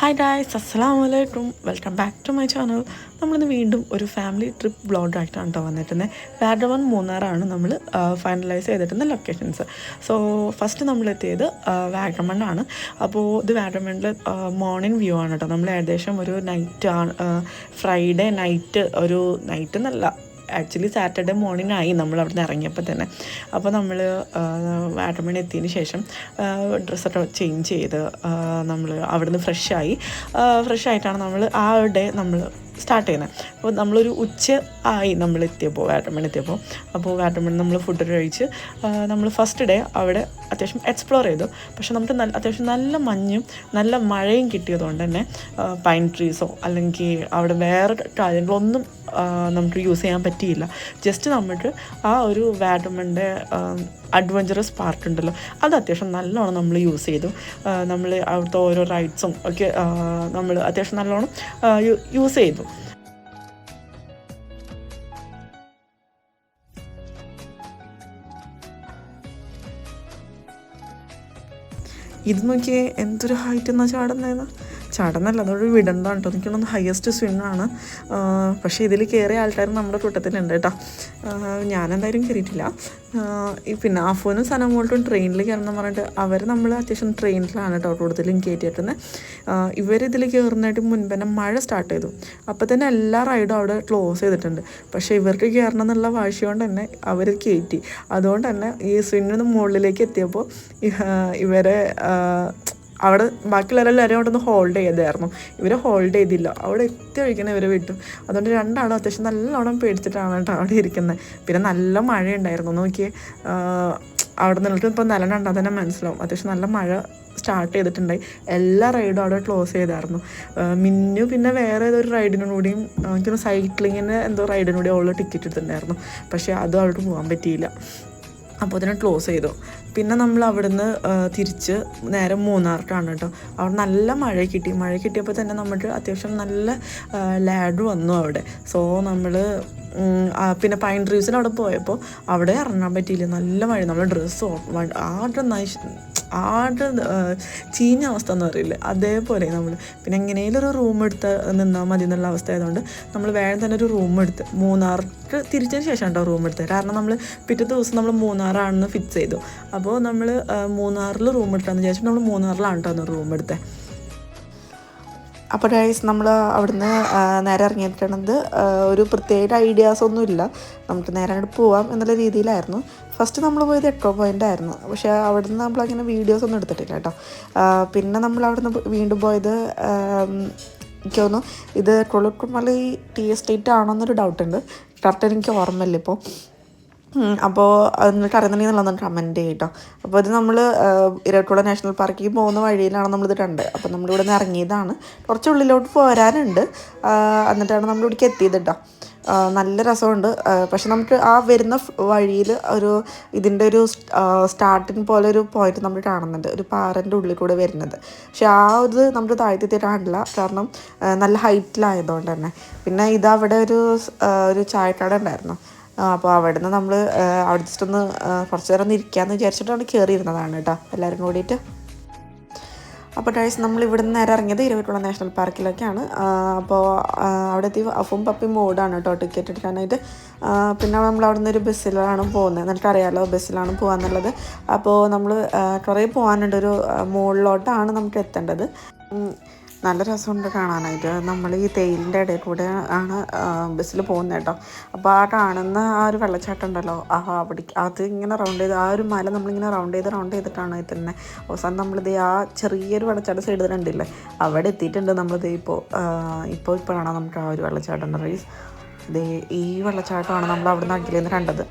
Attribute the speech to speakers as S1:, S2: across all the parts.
S1: Hi guys അസ്സാം വലൈക്കും welcome back to my channel നമ്മളിന്ന് വീണ്ടും ഒരു ഫാമിലി ട്രിപ്പ് ബ്ലോഗായിട്ടാണ് കേട്ടോ വന്നിട്ടുന്നത് വാഡമൺ മൂന്നാറാണ് നമ്മൾ ഫൈനലൈസ് ചെയ്തിട്ടുള്ള ലൊക്കേഷൻസ് സോ ഫസ്റ്റ് നമ്മൾ എത്തിയത് വാഗമണ്ണാണ്. അപ്പോൾ ഇത് വാഗമണ്ണിൽ മോർണിംഗ് വ്യൂ ആണ് കേട്ടോ നമ്മൾ ഏകദേശം ഒരു നൈറ്റ് ആണ് ഫ്രൈഡേ നൈറ്റ് ഒരു നൈറ്റ് എന്നല്ല ആക്ച്വലി സാറ്റർഡേ മോർണിംഗ് ആയി നമ്മൾ അവിടെ നിന്ന് ഇറങ്ങിയപ്പോൾ തന്നെ. അപ്പോൾ നമ്മൾ വാട്ടർമണി എത്തിയതിന് ശേഷം ഡ്രസ്സൊക്കെ ചേഞ്ച് ചെയ്ത് നമ്മൾ അവിടുന്ന് ഫ്രഷായി ഫ്രഷ് ആയിട്ടാണ് നമ്മൾ ആ ഡേ നമ്മൾ സ്റ്റാർട്ട് ചെയ്യുന്നത്. അപ്പോൾ നമ്മളൊരു ഉച്ച ആയി നമ്മൾ എത്തിയപ്പോൾ വാട്ടർമൺ എത്തിയപ്പോൾ. അപ്പോൾ വാട്ടർമൺ നമ്മൾ ഫുഡ് കഴിച്ച് നമ്മൾ ഫസ്റ്റ് ഡേ അവിടെ അത്യാവശ്യം എക്സ്പ്ലോർ ചെയ്തു. പക്ഷേ നമുക്ക് നല്ല അത്യാവശ്യം നല്ല മഞ്ഞും നല്ല മഴയും കിട്ടിയതുകൊണ്ട് തന്നെ പൈൻ ട്രീസോ അല്ലെങ്കിൽ അവിടെ വേറെ കാര്യങ്ങളൊന്നും നമുക്ക് യൂസ് ചെയ്യാൻ പറ്റിയില്ല. ജസ്റ്റ് നമുക്ക് ആ ഒരു വാഡമിന്റെ അഡ്വഞ്ചറസ് പാർട്ട് ഉണ്ടല്ലോ. അത് അത്യാവശ്യം നല്ലോണം നമ്മൾ യൂസ് ചെയ്തു. നമ്മൾ അവിടുത്തെ ഓരോ റൈഡ്സും ഒക്കെ നമ്മൾ അത്യാവശ്യം നല്ലോണം യൂസ് ചെയ്തു. ഇത് നോക്കിയേ എന്തൊരു ഹൈറ്റ് എന്നാ ചാടുന്നതെന്ന് ചടന്നല്ല അതൊരു വിടണ്ടാണ് കേട്ടോ. എനിക്കൊന്ന് ഹയസ്റ്റ് സ്വിമ്മാണ് പക്ഷേ ഇതിൽ കയറിയ ആൾക്കാർ നമ്മുടെ കൂട്ടത്തിലുണ്ട് കേട്ടോ. ഞാനെന്തായാലും കയറിയിട്ടില്ല പിന്നെ അഫോനും സനമോൾട്ടും ട്രെയിനിൽ കയറണം പറഞ്ഞിട്ട് അവർ നമ്മൾ അത്യാവശ്യം ട്രെയിനിലാണ് കേട്ടോ കൂടുതലും കയറ്റിയിട്ടുന്നത് ഇവരിതിൽ കയറുന്നതായിട്ട് മുൻപ് തന്നെ മഴ സ്റ്റാർട്ട് ചെയ്തു. അപ്പോൾ തന്നെ എല്ലാ റൈഡും അവിടെ ക്ലോസ് ചെയ്തിട്ടുണ്ട്. പക്ഷേ ഇവർക്ക് കയറണം എന്നുള്ള വാശി കൊണ്ട് തന്നെ അവർ കയറ്റി അതുകൊണ്ട് തന്നെ ഈ സ്വിമ്മിന് മുകളിലേക്ക് എത്തിയപ്പോൾ ഇവരെ അവിടെ ബാക്കിയുള്ളവരെല്ലാവരും അവിടെ ഒന്ന് ഹോൾഡ് ചെയ്തായിരുന്നു ഇവരെ ഹോൾഡ് ചെയ്തില്ല. അവിടെ എത്തി ഒഴിക്കണം ഇവരെ വിട്ടു അതുകൊണ്ട് രണ്ടാളും അത്യാവശ്യം നല്ലോണം പേടിച്ചിട്ടാണ് കേട്ടോ അവിടെ ഇരിക്കുന്നത് പിന്നെ നല്ല മഴയുണ്ടായിരുന്നു. നോക്കിയേ അവിടെ നിന്നിട്ട് ഇപ്പോൾ നല്ല കണ്ടാൽ തന്നെ മനസ്സിലാവും. അത്യാവശ്യം നല്ല മഴ സ്റ്റാർട്ട് ചെയ്തിട്ടുണ്ടായി. എല്ലാ റൈഡും അവിടെ ക്ലോസ് ചെയ്തായിരുന്നു. മിന്നു പിന്നെ വേറെ ഏതൊരു റൈഡിനും കൂടിയും എനിക്കൊന്ന് സൈക്ലിങ്ങിന് എന്തോ റൈഡിനൂടെ ഉള്ള ടിക്കറ്റ് എടുത്തിട്ടുണ്ടായിരുന്നു. പക്ഷേ അതും അവിടെ പോകാൻ പറ്റിയില്ല. അപ്പോൾ അതിനെ ക്ലോസ് ചെയ്തു. പിന്നെ നമ്മൾ അവിടുന്ന് തിരിച്ച് നേരെ മൂന്നാർക്കാണ് കേട്ടോ. അവിടെ നല്ല മഴ കിട്ടി. മഴ കിട്ടിയപ്പോൾ തന്നെ നമുക്ക് അത്യാവശ്യം നല്ല ലാഡ് വന്നു അവിടെ. സോ നമ്മൾ പിന്നെ പൈൻ ട്രീസിന് അവിടെ പോയപ്പോൾ അവിടെ ഇറങ്ങാൻ പറ്റിയില്ല. നല്ല മഴ. നമ്മൾ ഡ്രസ്സ് ആ നശി ആടെ ചീഞ്ഞ അവസ്ഥ എന്ന് പറയില്ല അതേപോലെ നമ്മൾ പിന്നെ എങ്ങനെയും ഒരു റൂം എടുത്ത് നിന്നാൽ മതി എന്നുള്ള അവസ്ഥ ആയതുകൊണ്ട് നമ്മൾ വേഗം തന്നെ ഒരു റൂം എടുത്ത് മൂന്നാർക്ക് തിരിച്ചതിന് ശേഷം കേട്ടോ റൂം എടുത്തത്. കാരണം നമ്മൾ പിറ്റേ ദിവസം നമ്മൾ മൂന്നാറാണെന്ന് ഫിക്സ് ചെയ്തു. അപ്പോൾ നമ്മൾ മൂന്നാറിൽ റൂം എടുത്താന്ന് വിചാരിച്ചിട്ട് നമ്മൾ മൂന്നാറിലാണ് കേട്ടോ റൂം എടുത്തത് അപ്പോൾ ഗൈസ് നമ്മൾ അവിടുന്ന് നേരെ ഇറങ്ങിയിട്ടുള്ളത് ഒരു പ്രത്യേക ഐഡിയാസ് ഒന്നുമില്ല. നമുക്ക് നേരെ അങ്ങോട്ട് പോവാം എന്നുള്ള രീതിയിലായിരുന്നു. ഫസ്റ്റ് നമ്മൾ പോയത് എക്കോ പോയിന്റ് ആയിരുന്നു. പക്ഷേ അവിടുന്ന് നമ്മൾ അങ്ങനെ വീഡിയോസ് ഒന്നും എടുത്തിട്ടില്ല കേട്ടോ. പിന്നെ നമ്മൾ അവിടുന്ന് വീണ്ടും പോയത് എനിക്ക് തോന്നുന്നു ഇത് കൊളുക്കുമലി ടീ എസ്റ്റേറ്റ് ആണോ എന്നൊരു ഡൗട്ട് ഉണ്ട് കറക്റ്റ് എനിക്ക് ഓർമ്മയില്ല ഇപ്പോൾ അപ്പോൾ നിങ്ങൾക്ക് അറിയുന്നുണ്ടെങ്കിൽ നല്ലതാണ് കമന്റ് ചെയ്യട്ടോ അപ്പോൾ ഇത് നമ്മൾ ഇരട്ടുള്ള നാഷണൽ പാർക്കിൽ പോകുന്ന വഴിയിലാണ് നമ്മളിത് കണ്ടത് അപ്പോൾ നമ്മളിവിടെ നിന്ന് ഇറങ്ങിയതാണ്. കുറച്ച് ഉള്ളിലോട്ട് പോരാനുണ്ട്. എന്നിട്ടാണ് നമ്മൾ ഇവിടേക്ക് എത്തിയത് കേട്ടോ. നല്ല രസമുണ്ട്. പക്ഷെ നമുക്ക് ആ വരുന്ന വഴിയിൽ ഒരു ഇതിന്റെ ഒരു സ്റ്റാർട്ടിങ് പോലെ ഒരു പോയിന്റ് നമ്മൾ കാണുന്നുണ്ട്. ഒരു പാറന്റെ ഉള്ളിൽ കൂടെ വരുന്നത്. പക്ഷെ ആ ഇത് നമ്മൾ താഴ്ത്തി കാണില്ല. കാരണം നല്ല ഹൈറ്റിലായതുകൊണ്ട് തന്നെ. പിന്നെ ഇതവിടെ ഒരു ഒരു ചായക്കട ഉണ്ടായിരുന്നു. അപ്പോൾ അവിടെ നിന്ന് നമ്മൾ അവിടെ ജസ്റ്റ് ഒന്ന് കുറച്ച് നേരം ഒന്ന് ഇരിക്കാമെന്ന് വിചാരിച്ചിട്ടാണ് കയറിയിരുന്നതാണ് കേട്ടോ. എല്ലാവരും കൂടിയിട്ട്. അപ്പോൾ ടൈസ് നമ്മൾ ഇവിടെ നിന്ന് നേരെ ഇറങ്ങിയത് ഇരുവിട്ടുള്ള നാഷണൽ പാർക്കിലൊക്കെയാണ് അപ്പോൾ അവിടെ എത്തി അഫും പപ്പിയും മോഡാണ് കേട്ടോ ടിക്കറ്റ് എടുക്കാനായിട്ട്. പിന്നെ നമ്മൾ അവിടെ നിന്ന് ഒരു ബസ്സിലാണ് പോകുന്നത്. നിനക്കറിയാമല്ലോ ബസ്സിലാണ് പോകാന്നുള്ളത് അപ്പോൾ നമ്മൾ കുറേ പോകാനുണ്ട് ഒരു മുകളിലോട്ടാണ് നമുക്ക് എത്തേണ്ടത്. നല്ല രസമുണ്ട് കാണാനായിട്ട്. നമ്മൾ ഈ തേയിലിന്റെ ഇടയിൽ കൂടെ ആണ് ബസ്സിൽ പോകുന്നത് കേട്ടോ. അപ്പോൾ ആ കാണുന്ന ആ ഒരു വെള്ളച്ചാട്ടം ഉണ്ടല്ലോ ആ അവിടെ അത് ഇങ്ങനെ റൗണ്ട് ചെയ്ത് ആ ഒരു മല നമ്മളിങ്ങനെ റൗണ്ട് ചെയ്ത് റൗണ്ട് ചെയ്തിട്ടാണ് എത്തുന്നത് അവസാനം നമ്മളിത് ആ ചെറിയൊരു വെള്ളച്ചാട്ടം സൈഡിൽ കണ്ടില്ലേ? അവിടെ എത്തിയിട്ടുണ്ട് നമ്മളിത് ഇപ്പോൾ ഇപ്പോൾ ഇപ്പോഴാണ് നമുക്ക് ആ ഒരു വെള്ളച്ചാട്ടം. റീസ് ഈ വെള്ളച്ചാട്ടമാണ് നമ്മൾ അവിടെ നിന്ന് അഖിലേന്ന് കണ്ടത്.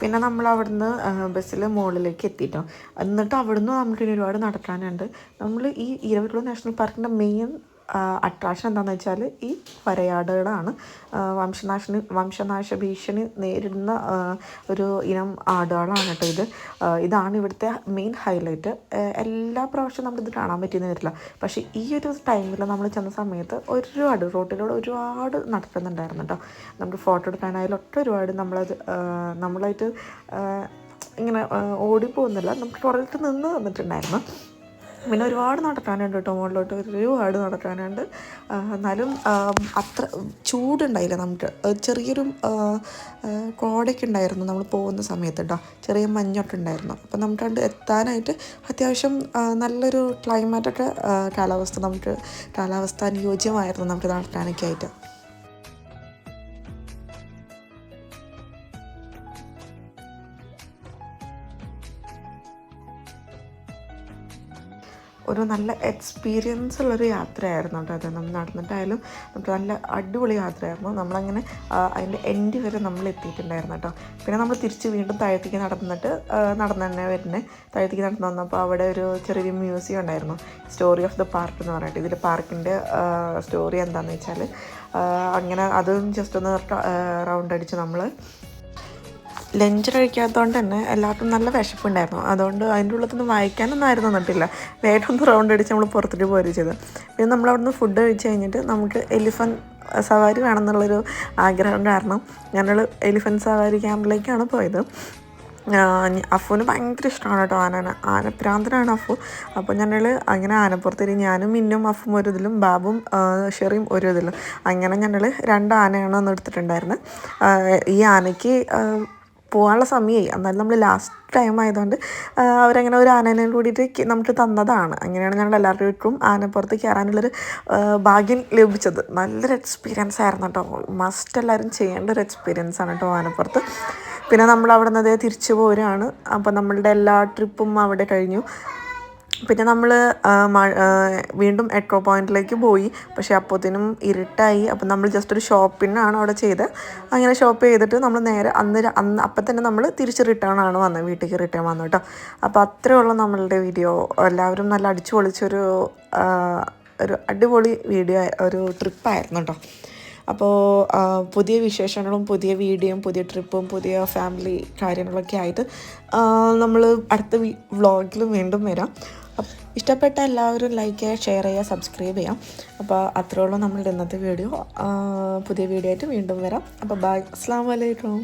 S1: പിന്നെ നമ്മൾ അവിടുന്ന് ബസ്സിൽ മുകളിലേക്ക് എത്തിയിട്ടോ എന്നിട്ട് അവിടുന്ന് നമുക്ക് ഇനി ഒരുപാട് നടക്കാനുണ്ട്. നമ്മൾ ഈ ഇരവിക്കുളം നാഷണൽ പാർക്കിന്റെ മെയിൻ അട്രാക്ഷൻ എന്താണെന്ന് വെച്ചാൽ ഈ വരയാടുകളാണ്. വംശനാശന് വംശനാശ ഭീഷണി നേരിടുന്ന ഒരു ഇനം ആടുകളാണ് കേട്ടോ ഇത് ഇതാണ് ഇവിടുത്തെ മെയിൻ ഹൈലൈറ്റ് എല്ലാ പ്രാവശ്യവും നമുക്കിത് കാണാൻ പറ്റിയെന്ന് വരില്ല. പക്ഷേ ഈ ഒരു ടൈമിൽ നമ്മൾ ചെന്ന സമയത്ത് ഒരുപാട് റോട്ടിലൂടെ ഒരുപാട് നടക്കുന്നുണ്ടായിരുന്നു കേട്ടോ നമുക്ക് ഫോട്ടോ എടുക്കാനായാലും ഒട്ട ഒരുപാട് നമ്മളത് നമ്മളായിട്ട് ഇങ്ങനെ ഓടിപ്പോകുന്നില്ല. നമുക്ക് പുറത്ത് നിന്ന് തന്നിട്ടുണ്ടായിരുന്നു പിന്നെ ഒരുപാട് നടക്കാനുണ്ട് കേട്ടോ മുകളിലോട്ട്. ഒരുപാട് നടക്കാനുണ്ട്. എന്നാലും അത്ര ചൂടുണ്ടായില്ല നമുക്ക്. ചെറിയൊരു കോടയൊക്കെ ഉണ്ടായിരുന്നു നമ്മൾ പോകുന്ന സമയത്ത് കേട്ടോ. ചെറിയ മഞ്ഞൊക്കെ ഉണ്ടായിരുന്നു. അപ്പം നമുക്ക് കണ്ട് എത്താനായിട്ട് അത്യാവശ്യം നല്ലൊരു ക്ലൈമറ്റൊക്കെ കാലാവസ്ഥ നമുക്ക് കാലാവസ്ഥ അനുയോജ്യമായിരുന്നു നമുക്ക് നടക്കാനൊക്കെ ആയിട്ട്. ഒരു നല്ല എക്സ്പീരിയൻസ് ഉള്ളൊരു യാത്രയായിരുന്നു കേട്ടോ അത്. നമ്മൾ നടന്നിട്ടായാലും നമുക്ക് നല്ല അടിപൊളി യാത്രയായിരുന്നു. നമ്മളങ്ങനെ അതിന്റെ എൻഡ് വരെ നമ്മൾ എത്തിയിട്ടുണ്ടായിരുന്നു കേട്ടോ. പിന്നെ നമ്മൾ തിരിച്ച് വീണ്ടും താഴത്തേക്ക് നടന്നിട്ട് നടന്നു തന്നെ വരുന്നത് താഴത്തേക്ക് നടന്നു വന്നപ്പോൾ അവിടെ ഒരു ചെറിയൊരു മ്യൂസിയം ഉണ്ടായിരുന്നു. സ്റ്റോറി ഓഫ് ദ പാർക്ക് എന്ന് പറഞ്ഞിട്ട്. ഇതിൽ പാർക്കിന്റെ സ്റ്റോറി എന്താണെന്ന് വെച്ചാൽ അങ്ങനെ അതും ജസ്റ്റ് ഒന്ന് റൗണ്ട് അടിച്ച് നമ്മൾ ലഞ്ച് കഴിക്കാത്തതുകൊണ്ട് തന്നെ എല്ലാവർക്കും നല്ല വിശപ്പുണ്ടായിരുന്നു. അതുകൊണ്ട് അതിന്റെ ഉള്ളത്തൊന്നും നിന്ന് വായിക്കാനൊന്നും ആരും തന്നിട്ടില്ല. വേഗം ഒന്ന് റൗണ്ട് അടിച്ച് നമ്മൾ പുറത്തിട്ട് പോരുക ചെയ്ത്. പിന്നെ നമ്മൾ അവിടുന്ന് ഫുഡ് കഴിച്ച് കഴിഞ്ഞിട്ട് നമുക്ക് എലിഫന്റ് സവാരി വേണമെന്നുള്ളൊരു ആഗ്രഹം കാരണം ഞങ്ങൾ എലിഫന്റ് സവാരി ക്യാമ്പിലേക്കാണ് പോയത്. അഫുവിന് ഭയങ്കര ഇഷ്ടമാണ് കേട്ടോ ആന ആനപ്രാന്തനാണ് അഫു. അപ്പോൾ ഞങ്ങൾ അങ്ങനെ ആനപ്പുറത്തേരി ഞാനും മിന്നും അഫും ഒരു ഇതിലും ബാബും ഷെറിയും ഒരു ഇതിലും. അങ്ങനെ ഞങ്ങൾ രണ്ട് ആനയാണ് അന്ന് എടുത്തിട്ടുണ്ടായിരുന്നത് ഈ ആനയ്ക്ക് പോകാനുള്ള സമയമായി. എന്നാലും നമ്മൾ ലാസ്റ്റ് ടൈം ആയതുകൊണ്ട് അവരങ്ങനെ ഒരു ആനേനെ കൂടിയിട്ട് നമുക്ക് തന്നതാണ്. അങ്ങനെയാണ് ഞങ്ങൾ എല്ലാവർക്കും ആനപ്പുറത്ത് കയറാനുള്ളൊരു ഭാഗ്യം ലഭിച്ചത്. നല്ലൊരു എക്സ്പീരിയൻസ് ആയിരുന്നു കേട്ടോ. മസ്റ്റ് എല്ലാവരും ചെയ്യേണ്ട ഒരു എക്സ്പീരിയൻസ് ആണ് കേട്ടോ ആനപ്പുറത്ത് പിന്നെ നമ്മൾ അവിടെ നിന്ന് തിരിച്ചു പോരുകയാണ്. അപ്പോൾ നമ്മളുടെ എല്ലാ ട്രിപ്പും അവിടെ കഴിഞ്ഞു. പിന്നെ നമ്മൾ വീണ്ടും എക്കോ പോയിന്റിലേക്ക് പോയി. പക്ഷേ അപ്പോഴത്തേനും ഇരുട്ടായി. അപ്പം നമ്മൾ ജസ്റ്റ് ഒരു ഷോപ്പിങ്ങാണ് അവിടെ ചെയ്ത്. അങ്ങനെ ഷോപ്പ് ചെയ്തിട്ട് നമ്മൾ നേരെ അന്ന് അന്ന് അപ്പം തന്നെ നമ്മൾ തിരിച്ച് റിട്ടേൺ ആണ് വന്നത് വീട്ടിലേക്ക് റിട്ടേൺ വന്നു കേട്ടോ അപ്പോൾ അത്രയുള്ള നമ്മളുടെ വീഡിയോ എല്ലാവരും നല്ല അടിച്ചു പൊളിച്ചൊരു ഒരു അടിപൊളി വീഡിയോ ഒരു ട്രിപ്പായിരുന്നു കേട്ടോ അപ്പോൾ പുതിയ വിശേഷങ്ങളും പുതിയ വീഡിയോയും പുതിയ ട്രിപ്പും പുതിയ ഫാമിലി കാര്യങ്ങളൊക്കെ ആയിട്ട് നമ്മൾ അടുത്ത വ്ളോഗിൽ വീണ്ടും വരാം. ഇഷ്ടപ്പെട്ട എല്ലാവരും ലൈക്ക് ചെയ്യുക ഷെയർ ചെയ്യുക സബ്സ്ക്രൈബ് ചെയ്യാം അപ്പോൾ അത്രയുള്ള നമ്മളുടെ ഇന്നത്തെ വീഡിയോ പുതിയ വീഡിയോ ആയിട്ട് വീണ്ടും വരാം. അപ്പോൾ ബൈ അസ്സാം വലൈക്കും